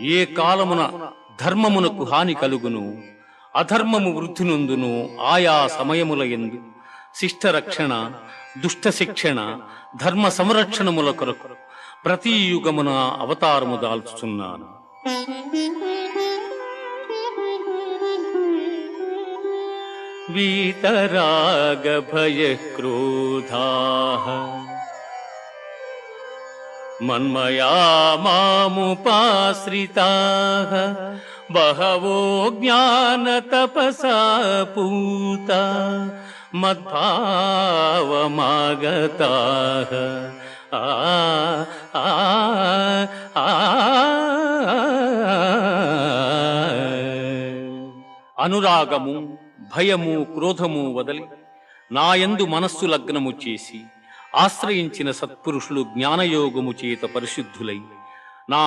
ఏ కాలమున ధర్మమునకు హాని కలుగును అధర్మము వృద్ధి నుందును ఆయా సమయముల ఎందు. శిష్ట రక్షణ దుష్ట శిక్షణ ధర్మ సంరక్షణముల కొరకు ప్రతి యుగమున అవతారము దాల్చుచున్నాను. వీతరాగ భయ క్రోధా మన్మయా మాముపాశ్రితా బహవో జ్ఞాన తపసా పూత మద్భావమాగతా ఆ ఆ ఆ అనురాగము భయము క్రోధము వదలి నాయందు మనస్సు లగ్నము చేసి ఆశ్రయించిన సత్పురుషులు జ్ఞానయోగము చేత పరిశుద్ధులై నా